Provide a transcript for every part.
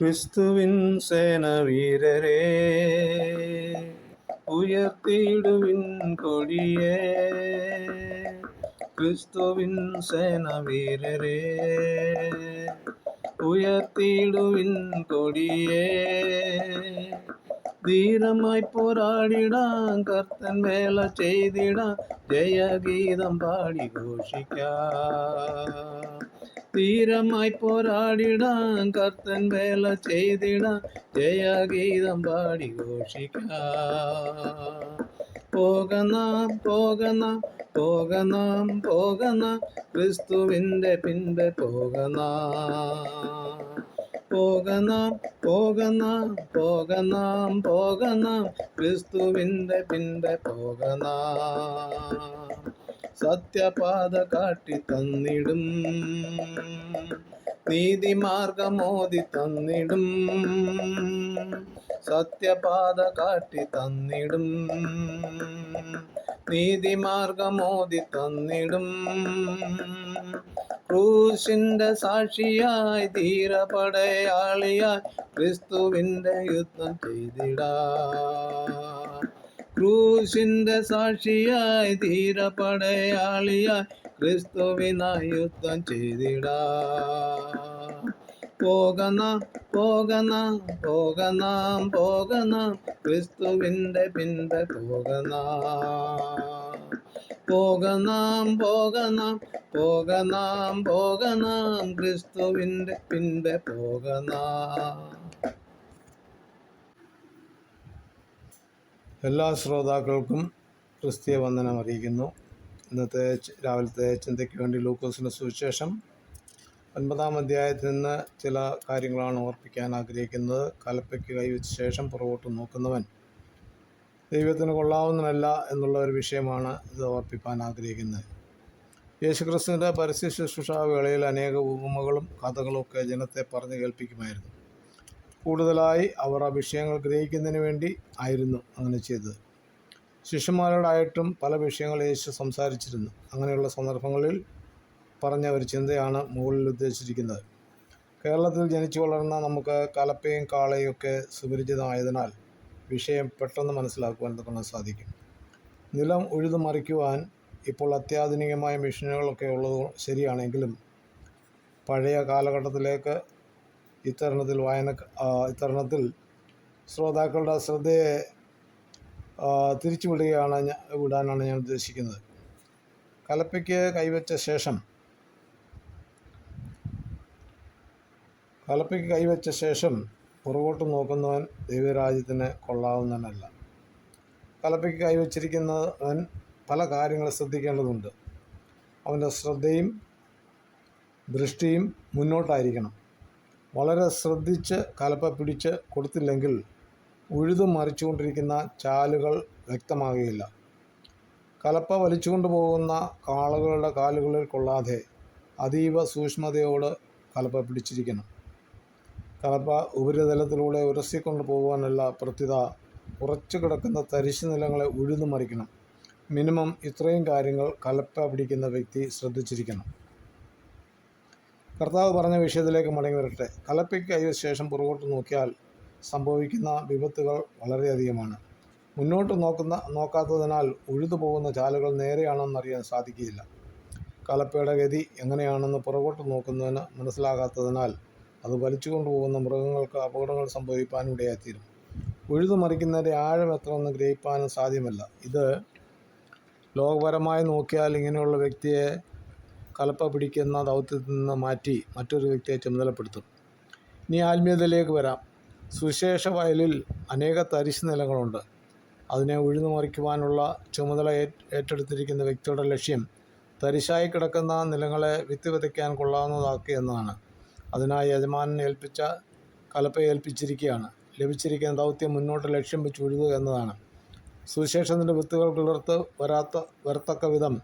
கிறிஸ்துவின் சேன வீரரே உயர்த்திடுவின் கொடியே. கிறிஸ்துவின் சேன வீரரே உயர்த்திடுவின் கொடியே. ധീരമായി പോരാടിടാം കർത്തൻ വേല ചെയ്തിടാം ജയഗീതം പാടി ഘോഷിക്കാം. ധീരമായി പോരാടിടാം കർത്തൻ വേല ചെയ്തിടാം ജയഗീതം പാടി ഘോഷിക്കാം. പോകനാം പോകനാം പോകനാം പോകനാം ക്രിസ്തുവിന്റെ പിൻപെ പോകനാം പോകനാം പോകനാം പോകനാം പോകനാം. ക്രിസ്തുവിന്റെ പിൻപെ പോകനാം. സത്യപാത കാട്ടി തന്നിടും. നീതിമാർഗമോതി തന്നിടും. സത്യപാത കാട്ടി തന്നിടും. നീതിമാർഗമോതി തന്നിടും. ക്രൂശിന്റെ സാക്ഷിയായി ധീരപടയാളിയായി ക്രിസ്തുവിന്റെ യുദ്ധം ചെയ്തിടാ. ക്രൂശിന്റെ സാക്ഷിയായി ധീരപടയാളിയായി ക്രിസ്തുവിനായി യുദ്ധം ചെയ്തിടാ. പോകന പോകന പോകനാം പോകനാം ക്രിസ്തുവിന്റെ പിന്തെ പോകനാം പോകനാം പോകണം പോകണം പോകണം ക്രിസ്തുവിന്റെ പിൻപെ പോകണം എല്ലാ ശ്രോതാക്കൾക്കും ക്രിസ്തീയ വന്ദനം അറിയിക്കുന്നു. ഇന്നത്തെ രാവിലത്തെ ചിന്തയ്ക്ക് വേണ്ടി ലൂക്കോസിന്റെ സുവിശേഷം ഒൻപതാം അധ്യായത്തിൽ നിന്ന് ചില കാര്യങ്ങളാണ് ഓർപ്പിക്കാൻ ആഗ്രഹിക്കുന്നത്. കലപ്പയ്ക്ക് കൈവച്ച ശേഷം പുറകോട്ട് നോക്കുന്നവൻ ദൈവത്തിന് കൊള്ളാവുന്നതല്ല എന്നുള്ള ഒരു വിഷയമാണ് ഇത് ഓർപ്പിക്കാൻ ആഗ്രഹിക്കുന്നത്. യേശുക്രിസ്തുവിന്റെ പരസ്യ ശുശ്രൂഷ വേളയിൽ അനേക ഉപമകളും കഥകളും ഒക്കെ ജനത്തെ പറഞ്ഞു കേൾപ്പിക്കുമായിരുന്നു. കൂടുതലായി അവർ ആ വിഷയങ്ങൾ ഗ്രഹിക്കുന്നതിന് വേണ്ടി ആയിരുന്നു അങ്ങനെ ചെയ്തത്. ശിഷ്യന്മാരോടായിട്ടും പല വിഷയങ്ങൾ യേശു സംസാരിച്ചിരുന്നു. അങ്ങനെയുള്ള സന്ദർഭങ്ങളിൽ പറഞ്ഞ ഒരു ചിന്തയാണ് മുകളിൽ ഉദ്ദേശിച്ചിരിക്കുന്നത്. കേരളത്തിൽ ജനിച്ചു വളർന്ന നമുക്ക് കലപ്പയും കാളയും ഒക്കെ സുപരിചിതമായതിനാൽ വിഷയം പെട്ടെന്ന് മനസ്സിലാക്കുവാൻ നമുക്ക് സാധിക്കും. നിലം ഉഴുതു മറിക്കുവാൻ ഇപ്പോൾ അത്യാധുനികമായ മെഷീനുകളൊക്കെ ഉള്ളത് ശരിയാണെങ്കിലും പഴയ കാലഘട്ടത്തിലേക്ക് ഇത്തരണത്തിൽ വായന ഇത്തരണത്തിൽ ശ്രോതാക്കളുടെ ശ്രദ്ധയെ തിരിച്ചുവിടുകയാണ് വിടാനാണ് ഞാൻ ഉദ്ദേശിക്കുന്നത്. കലപ്പയ്ക്ക് കൈവച്ച ശേഷം കലപ്പയ്ക്ക് കൈവച്ച ശേഷം പുറകോട്ട് നോക്കുന്നവൻ ദൈവരാജ്യത്തിന് കൊള്ളാവുന്നവനല്ല. കലപ്പയ്ക്ക് കൈവച്ചിരിക്കുന്നവൻ പല കാര്യങ്ങൾ ശ്രദ്ധിക്കേണ്ടതുണ്ട്. അവന്റെ ശ്രദ്ധയും ദൃഷ്ടിയും മുന്നോട്ടായിരിക്കണം. വളരെ ശ്രദ്ധിച്ച് കലപ്പ പിടിച്ച് കൊടുത്തില്ലെങ്കിൽ ഉഴുതു മറിച്ചുകൊണ്ടിരിക്കുന്ന ചാലുകൾ വ്യക്തമാകുകയില്ല. കലപ്പ വലിച്ചുകൊണ്ട് പോകുന്ന കാളകളുടെ കാലുകളിൽ കൊള്ളാതെ അതീവ സൂക്ഷ്മതയോട് കലപ്പ പിടിച്ചിരിക്കണം. കലപ്പ ഉപരിതലത്തിലൂടെ ഉരസിക്കൊണ്ട് പോകുവാനുള്ള പ്രത്യത ഉറച്ചു കിടക്കുന്ന തരിശു നിലങ്ങളെ ഉഴുതു മറിക്കണം. മിനിമം ഇത്രയും കാര്യങ്ങൾ കലപ്പ പിടിക്കുന്ന വ്യക്തി ശ്രദ്ധിച്ചിരിക്കണം. കർത്താവ് പറഞ്ഞ വിഷയത്തിലേക്ക് മടങ്ങി വരട്ടെ. കലപ്പയ്ക്ക് കൈവച്ച ശേഷം പുറകോട്ട് നോക്കിയാൽ സംഭവിക്കുന്ന വിപത്തുകൾ വളരെയധികമാണ്. മുന്നോട്ട് നോക്കുന്ന നോക്കാത്തതിനാൽ ഉഴുതു പോകുന്ന ചാലുകൾ നേരെയാണെന്നറിയാൻ സാധിക്കുകയില്ല. കലപ്പയുടെ ഗതി എങ്ങനെയാണെന്ന് പുറകോട്ട് നോക്കുന്നതിന് മനസ്സിലാകാത്തതിനാൽ അത് വലിച്ചു കൊണ്ടുപോകുന്ന മൃഗങ്ങൾക്ക് അപകടങ്ങൾ സംഭവിക്കാനും ഇടയായിത്തീരും. ഉഴുതു മറിക്കുന്നതിന്റെ ആഴം എത്രയെന്ന് ഗ്രഹിക്കാനും സാധ്യമല്ല. ഇത് ലോകപരമായി നോക്കിയാൽ ഇങ്ങനെയുള്ള വ്യക്തിയെ കലപ്പ പിടിക്കുന്ന ദൗത്യത്തിൽ നിന്ന് മാറ്റി മറ്റൊരു വ്യക്തിയെ ചുമതലപ്പെടുത്തും. ഇനി ആത്മീയതയിലേക്ക് വരാം. സുശേഷ വയലിൽ അനേക തരിശ് നിലങ്ങളുണ്ട്. അതിനെ ഉഴുതു മറിക്കുവാനുള്ള ചുമതല ഏറ്റെടുത്തിരിക്കുന്ന വ്യക്തിയുടെ ലക്ഷ്യം തരിശായി കിടക്കുന്ന നിലങ്ങളെ വിത്ത് വിതയ്ക്കാൻ കൊള്ളാവുന്നതാക്കുക എന്നതാണ്. അതിനായി യജമാനെ ഏൽപ്പിച്ച കലപ്പ ഏൽപ്പിച്ചിരിക്കുകയാണ്. ലഭിച്ചിരിക്കുന്ന ദൗത്യം മുന്നോട്ട് ലക്ഷ്യം വെച്ച് ഒഴുകുക എന്നതാണ്. സുവിശേഷത്തിന്റെ വിത്തുകൾ കിളർത്ത് വരാത്ത വരത്തക്ക വിധം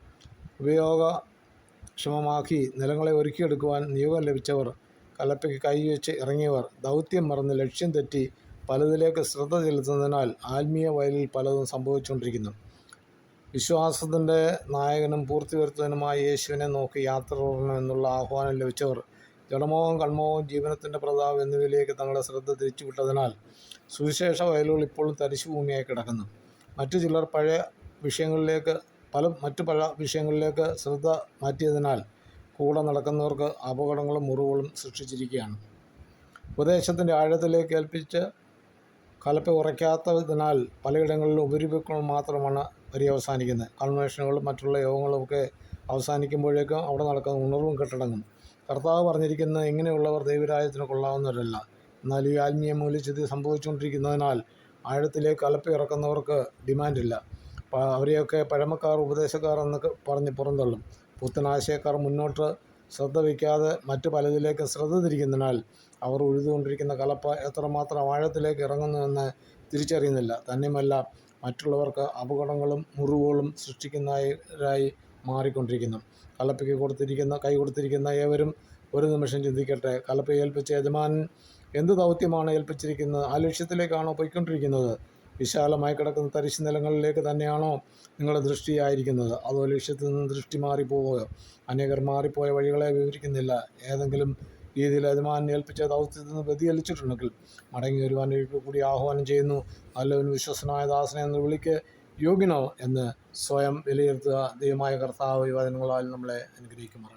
ഉപയോഗക്ഷമമാക്കി നിലങ്ങളെ ഒരുക്കിയെടുക്കുവാൻ നിയോഗം ലഭിച്ചവർ കലപ്പയ്ക്ക് കൈവച്ച് ഇറങ്ങിയവർ ദൗത്യം മറന്ന് ലക്ഷ്യം തെറ്റി പലതിലേക്ക് ശ്രദ്ധ ചെലുത്തുന്നതിനാൽ ആത്മീയ വയലിൽ പലതും സംഭവിച്ചുകൊണ്ടിരിക്കുന്നു. വിശ്വാസത്തിന്റെ നായകനും പൂർത്തി വരുത്തുന്നതിനുമായി യേശുവിനെ നോക്കി യാത്ര തുടരണമെന്നുള്ള ആഹ്വാനം ലഭിച്ചവർ ജഡമോഹം കൺമോഹം ജീവനത്തിന്റെ പ്രതാപം എന്നിവയിലേക്ക് തങ്ങളുടെ ശ്രദ്ധ തിരിച്ചുവിട്ടതിനാൽ സുവിശേഷ വയലുകൾ ഇപ്പോഴും തരിശുഭൂമിയായി കിടക്കുന്നു. മറ്റു ചിലർ പഴയ വിഷയങ്ങളിലേക്ക് പല മറ്റു പല വിഷയങ്ങളിലേക്ക് ശ്രദ്ധ മാറ്റിയതിനാൽ കൂടെ നടക്കുന്നവർക്ക് അപകടങ്ങളും മുറിവുകളും സൃഷ്ടിച്ചിരിക്കുകയാണ്. ഉപദേശത്തിന്റെ ആഴത്തിലേക്ക് ഏൽപ്പിച്ച് കലപ്പ ഉറയ്ക്കാത്തതിനാൽ പലയിടങ്ങളിലും ഉപരിപക്കൾ മാത്രമാണ് പര്യവസാനിക്കുന്നത് കൺവെൻഷനുകളും മറ്റുള്ള യോഗങ്ങളും ഒക്കെ അവസാനിക്കുമ്പോഴേക്കും അവിടെ നടക്കുന്ന ഉണർവും കെട്ടടങ്ങും. കർത്താവ് പറഞ്ഞിരിക്കുന്നത് ഇങ്ങനെയുള്ളവർ ദൈവരാജ്യത്തിന് കൊള്ളാവുന്നവരല്ല. എന്നാൽ ഈ ആത്മീയ മൂല്യച്യുതി സംഭവിച്ചുകൊണ്ടിരിക്കുന്നതിനാൽ ആഴത്തിലേക്ക് അലപ്പി ഇറക്കുന്നവർക്ക് ഡിമാൻഡില്ല. അവരെയൊക്കെ പഴമക്കാർ ഉപദേശക്കാർ എന്നൊക്കെ പറഞ്ഞ് പുറന്തള്ളും. പുത്തനാശയക്കാർ മുന്നോട്ട് ശ്രദ്ധ വയ്ക്കാതെ മറ്റു പലതിലേക്ക് ശ്രദ്ധ തിരിക്കുന്നതിനാൽ അവർ ഉഴുതുകൊണ്ടിരിക്കുന്ന കലപ്പ എത്രമാത്രം ആഴത്തിലേക്ക് ഇറങ്ങുന്നുവെന്ന് തിരിച്ചറിയുന്നില്ല. തന്നെയുമല്ല മറ്റുള്ളവർക്ക് അപകടങ്ങളും മുറിവുകളും സൃഷ്ടിക്കുന്നവരായി മാറിക്കൊണ്ടിരിക്കുന്നു. കലപ്പയ്ക്ക് കൊടുത്തിരിക്കുന്ന കൈ കൊടുത്തിരിക്കുന്ന ഏവരും ഒരു നിമിഷം ചിന്തിക്കട്ടെ. കലപ്പ ഏൽപ്പിച്ച യജമാനൻ എന്ത് ദൗത്യമാണ് ഏൽപ്പിച്ചിരിക്കുന്നത്? ആ ലക്ഷ്യത്തിലേക്കാണോ പോയിക്കൊണ്ടിരിക്കുന്നത്? വിശാലമായി കിടക്കുന്ന തരിശു നിലങ്ങളിലേക്ക് തന്നെയാണോ നിങ്ങളുടെ ദൃഷ്ടിയായിരിക്കുന്നത്? അതോ ലക്ഷ്യത്തിൽ നിന്ന് ദൃഷ്ടി മാറിപ്പോവുകയോ? അനേകർ മാറിപ്പോയ വഴികളെ വിവരിക്കുന്നില്ല. ഏതെങ്കിലും രീതിയിൽ യജമാനെ ഏൽപ്പിച്ച ദൗത്യത്തിൽ നിന്ന് വ്യതിചലിച്ചിട്ടുണ്ടെങ്കിൽ മടങ്ങി വരുവാൻ കൂടി ആഹ്വാനം ചെയ്യുന്നു. നല്ലവൻ വിശ്വസനായ ദാസനെ എന്ന് വിളിക്ക് യോഗ്യനോ എന്ന് സ്വയം വിലയിരുത്തുക ദൈവമായ കർത്താവ് യുവജനങ്ങളാൽ നമ്മളെ അനുഗ്രഹിക്കുമാറാകട്ടെ.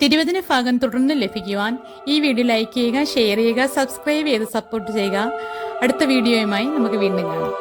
തിരുവചന ഭാഗം തുടർന്ന് ലഭിക്കുവാൻ ഈ വീഡിയോ ലൈക്ക് ചെയ്യുക ഷെയർ ചെയ്യുക സബ്സ്ക്രൈബ് ചെയ്ത് സപ്പോർട്ട് ചെയ്യുക. അടുത്ത വീഡിയോയുമായി നമുക്ക് വീണ്ടും കാണാം.